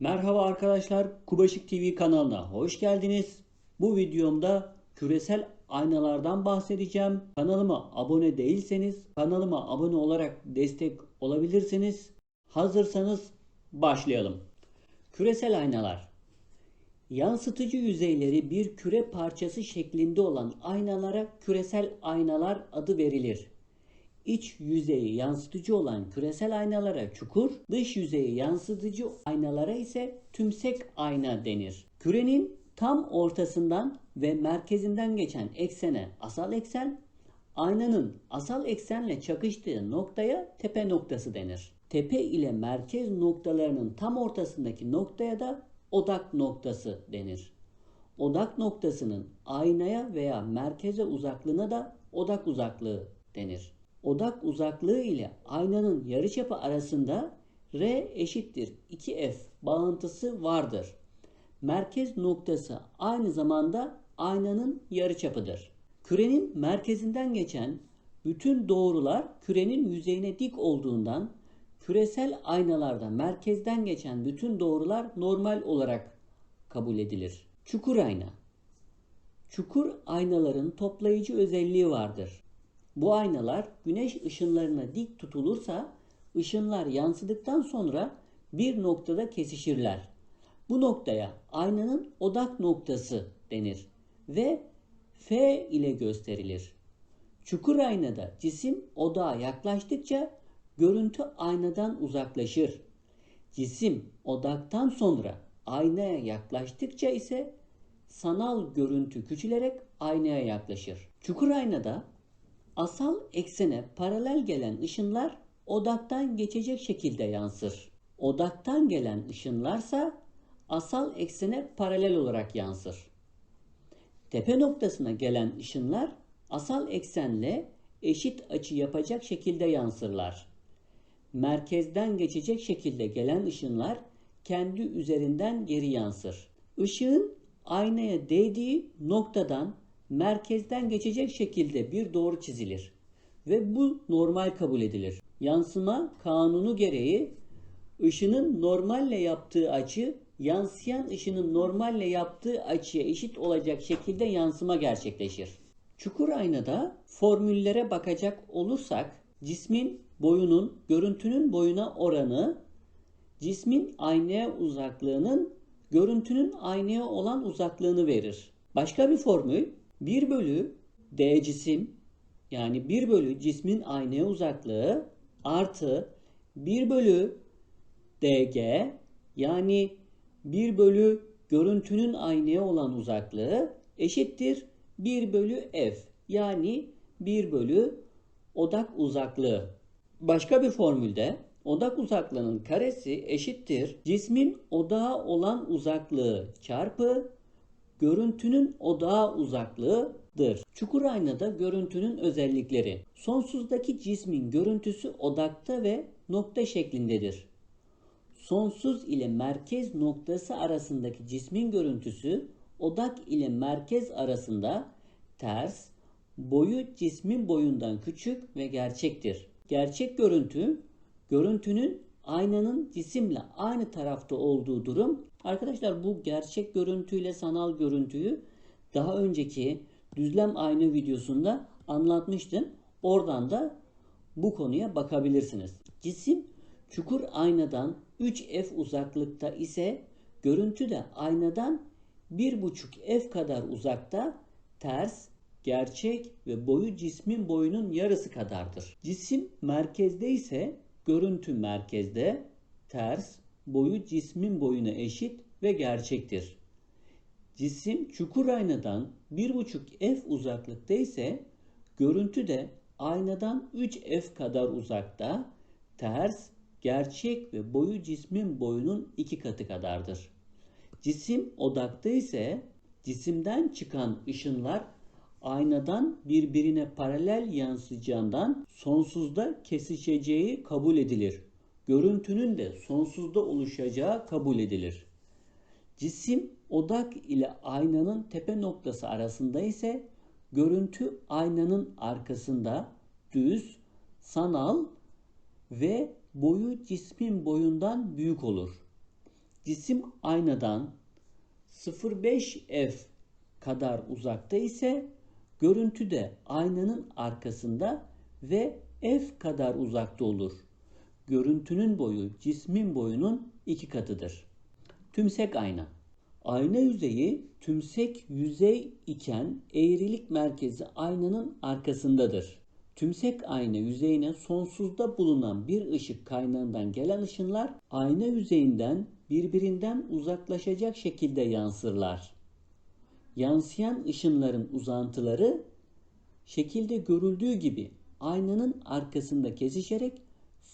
Merhaba arkadaşlar, Kubaşık TV kanalına hoş geldiniz. Bu videomda küresel aynalardan bahsedeceğim. Kanalıma abone değilseniz kanalıma abone olarak destek olabilirsiniz. Hazırsanız başlayalım. Küresel aynalar Yansıtıcı yüzeyleri bir küre parçası şeklinde olan aynalara küresel aynalar adı verilir. İç yüzeyi yansıtıcı olan küresel aynalara çukur, dış yüzeyi yansıtıcı aynalara ise tümsek ayna denir. Kürenin tam ortasından ve merkezinden geçen eksene asal eksen, aynanın asal eksenle çakıştığı noktaya tepe noktası denir. Tepe ile merkez noktalarının tam ortasındaki noktaya da odak noktası denir. Odak noktasının aynaya veya merkeze uzaklığına da odak uzaklığı denir. Odak uzaklığı ile aynanın yarıçapı arasında R eşittir 2F bağıntısı vardır. Merkez noktası aynı zamanda aynanın yarıçapıdır. Kürenin merkezinden geçen bütün doğrular kürenin yüzeyine dik olduğundan küresel aynalarda merkezden geçen bütün doğrular normal olarak kabul edilir. Çukur ayna Çukur aynaların toplayıcı özelliği vardır. Bu aynalar güneş ışınlarına dik tutulursa ışınlar yansıdıktan sonra bir noktada kesişirler. Bu noktaya aynanın odak noktası denir ve F ile gösterilir. Çukur aynada cisim odağa yaklaştıkça görüntü aynadan uzaklaşır. Cisim odaktan sonra aynaya yaklaştıkça ise sanal görüntü küçülerek aynaya yaklaşır. Çukur aynada asal eksene paralel gelen ışınlar odaktan geçecek şekilde yansır. Odaktan gelen ışınlarsa asal eksene paralel olarak yansır. Tepe noktasına gelen ışınlar asal eksenle eşit açı yapacak şekilde yansırlar. Merkezden geçecek şekilde gelen ışınlar kendi üzerinden geri yansır. Işığın aynaya değdiği noktadan merkezden geçecek şekilde bir doğru çizilir ve bu normal kabul edilir. Yansıma kanunu gereği ışının normalle yaptığı açı yansıyan ışının normalle yaptığı açıya eşit olacak şekilde yansıma gerçekleşir. Çukur aynada formüllere bakacak olursak cismin boyunun görüntünün boyuna oranı cismin aynaya uzaklığının görüntünün aynaya olan uzaklığını verir. Başka bir formül 1 bölü d cisim yani 1 bölü cismin aynaya uzaklığı artı 1 bölü dg yani 1 bölü görüntünün aynaya olan uzaklığı eşittir 1 bölü f yani 1 bölü odak uzaklığı. Başka bir formülde odak uzaklığının karesi eşittir cismin odağa olan uzaklığı çarpı görüntünün odağa uzaklığıdır. Çukur aynada görüntünün özellikleri. Sonsuzdaki cismin görüntüsü odakta ve nokta şeklindedir. Sonsuz ile merkez noktası arasındaki cismin görüntüsü odak ile merkez arasında ters, boyu cismin boyundan küçük ve gerçektir. Gerçek görüntü, görüntünün aynanın cisimle aynı tarafta olduğu durum. Arkadaşlar bu gerçek görüntüyle sanal görüntüyü daha önceki düzlem ayna videosunda anlatmıştım. Oradan da bu konuya bakabilirsiniz. Cisim çukur aynadan 3f uzaklıkta ise görüntü de aynadan 1,5 f kadar uzakta ters, gerçek ve boyu cismin boyunun yarısı kadardır. Cisim merkezde ise görüntü merkezde, ters, boyu cismin boyuna eşit ve gerçektir. Cisim çukur aynadan 1,5 f uzaklıkta ise görüntü de aynadan 3 f kadar uzakta, ters, gerçek ve boyu cismin boyunun iki katı kadardır. Cisim odakta ise cisimden çıkan ışınlar aynadan birbirine paralel yansıyacağından sonsuzda kesişeceği kabul edilir. Görüntünün de sonsuzda oluşacağı kabul edilir. Cisim odak ile aynanın tepe noktası arasında ise görüntü aynanın arkasında düz, sanal ve boyu cismin boyundan büyük olur. cisim aynadan 0,5 f kadar uzakta ise görüntü de aynanın arkasında ve f kadar uzakta olur. Görüntünün boyu cismin boyunun iki katıdır. Tümsek ayna. Ayna yüzeyi tümsek yüzey iken eğrilik merkezi aynanın arkasındadır. Tümsek ayna yüzeyine sonsuzda bulunan bir ışık kaynağından gelen ışınlar ayna yüzeyinden birbirinden uzaklaşacak şekilde yansırlar. Yansıyan ışınların uzantıları şekilde görüldüğü gibi aynanın arkasında kesişerek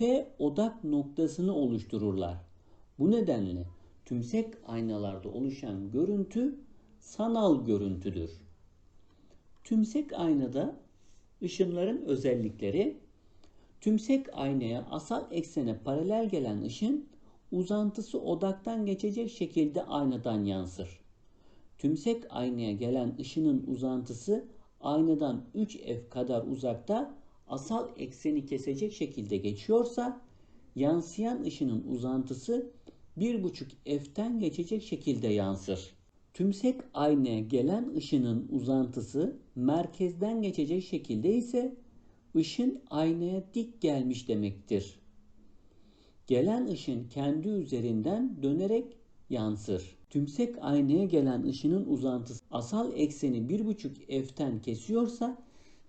F odak noktasını oluştururlar. Bu nedenle tümsek aynalarda oluşan görüntü sanal görüntüdür. Tümsek aynada ışınların özellikleri tümsek aynaya asal eksene paralel gelen ışın uzantısı odaktan geçecek şekilde aynadan yansır. Tümsek aynaya gelen ışının uzantısı aynadan 3f kadar uzakta asal ekseni kesecek şekilde geçiyorsa yansıyan ışının uzantısı 1,5 f'ten geçecek şekilde yansır. Tümsek aynaya gelen ışının uzantısı merkezden geçecek şekilde ise ışın aynaya dik gelmiş demektir. Gelen ışın kendi üzerinden dönerek yansır. Tümsek aynaya gelen ışının uzantısı asal ekseni 1,5 f'ten kesiyorsa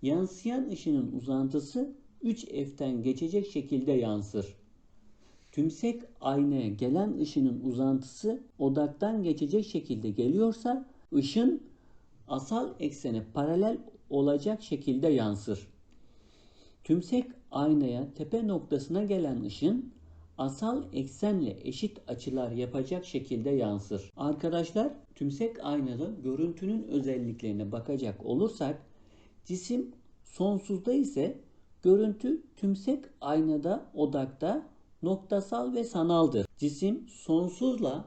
yansıyan ışının uzantısı 3 f'ten geçecek şekilde yansır. Tümsek aynaya gelen ışının uzantısı odaktan geçecek şekilde geliyorsa ışın asal eksene paralel olacak şekilde yansır. Tümsek aynaya tepe noktasına gelen ışın asal eksenle eşit açılar yapacak şekilde yansır. Arkadaşlar tümsek aynada görüntünün özelliklerine bakacak olursak cisim sonsuzda ise görüntü tümsek aynada odakta noktasal ve sanaldır. Cisim sonsuzla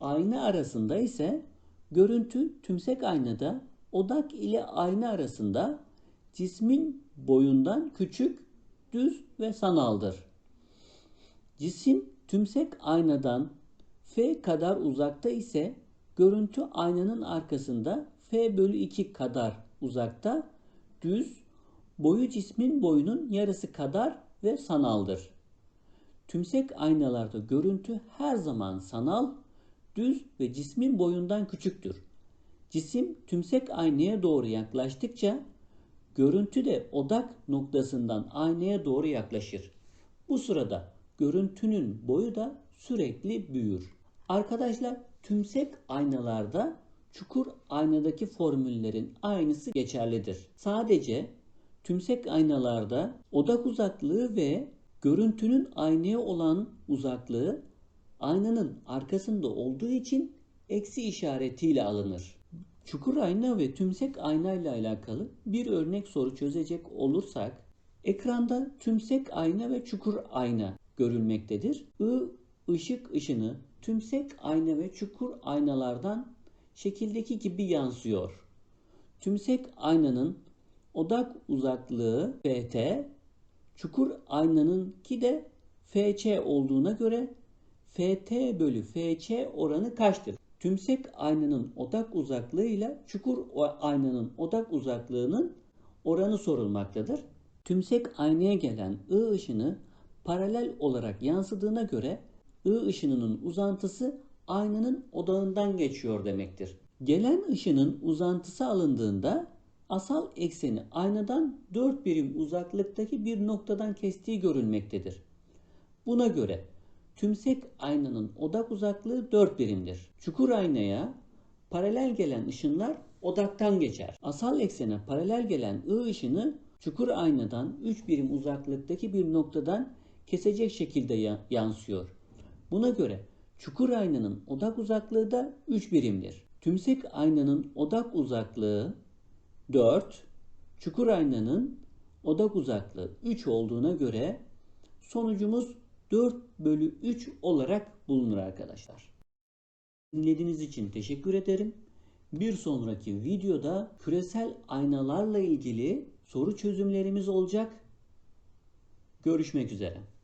ayna arasında ise görüntü tümsek aynada odak ile ayna arasında cismin boyundan küçük, düz ve sanaldır. Cisim tümsek aynadan F kadar uzakta ise görüntü aynanın arkasında F bölü 2 kadar uzakta, düz, boyu cismin boyunun yarısı kadar ve sanaldır. Tümsek aynalarda görüntü her zaman sanal, düz ve cismin boyundan küçüktür. Cisim tümsek aynaya doğru yaklaştıkça görüntü de odak noktasından aynaya doğru yaklaşır. Bu sırada görüntünün boyu da sürekli büyür. Arkadaşlar tümsek aynalarda çukur aynadaki formüllerin aynısı geçerlidir. Sadece tümsek aynalarda odak uzaklığı ve görüntünün aynaya olan uzaklığı aynanın arkasında olduğu için eksi işaretiyle alınır. Çukur ayna ve tümsek ayna ile alakalı bir örnek soru çözecek olursak ekranda tümsek ayna ve çukur ayna görülmektedir. I ışık ışını tümsek ayna ve çukur aynalardan şekildeki gibi yansıyor. Tümsek aynanın odak uzaklığı ft, çukur aynanınki de fc olduğuna göre ft bölü fc oranı kaçtır? Tümsek aynanın odak uzaklığı ile çukur aynanın odak uzaklığının oranı sorulmaktadır. Tümsek aynaya gelen I ışını paralel olarak yansıdığına göre I ışınının uzantısı aynanın odağından geçiyor demektir. Gelen ışının uzantısı alındığında asal ekseni aynadan 4 birim uzaklıktaki bir noktadan kestiği görülmektedir. Buna göre tümsek aynanın odak uzaklığı 4 birimdir. Çukur aynaya paralel gelen ışınlar odaktan geçer. Asal eksene paralel gelen I ışını çukur aynadan 3 birim uzaklıktaki bir noktadan kesecek şekilde yansıyor. Buna göre çukur aynanın odak uzaklığı da 3 birimdir. Tümsek aynanın odak uzaklığı 4, çukur aynanın odak uzaklığı 3 olduğuna göre sonucumuz 4 bölü 3 olarak bulunur arkadaşlar. Dinlediğiniz için teşekkür ederim. Bir sonraki videoda küresel aynalarla ilgili soru çözümlerimiz olacak. Görüşmek üzere.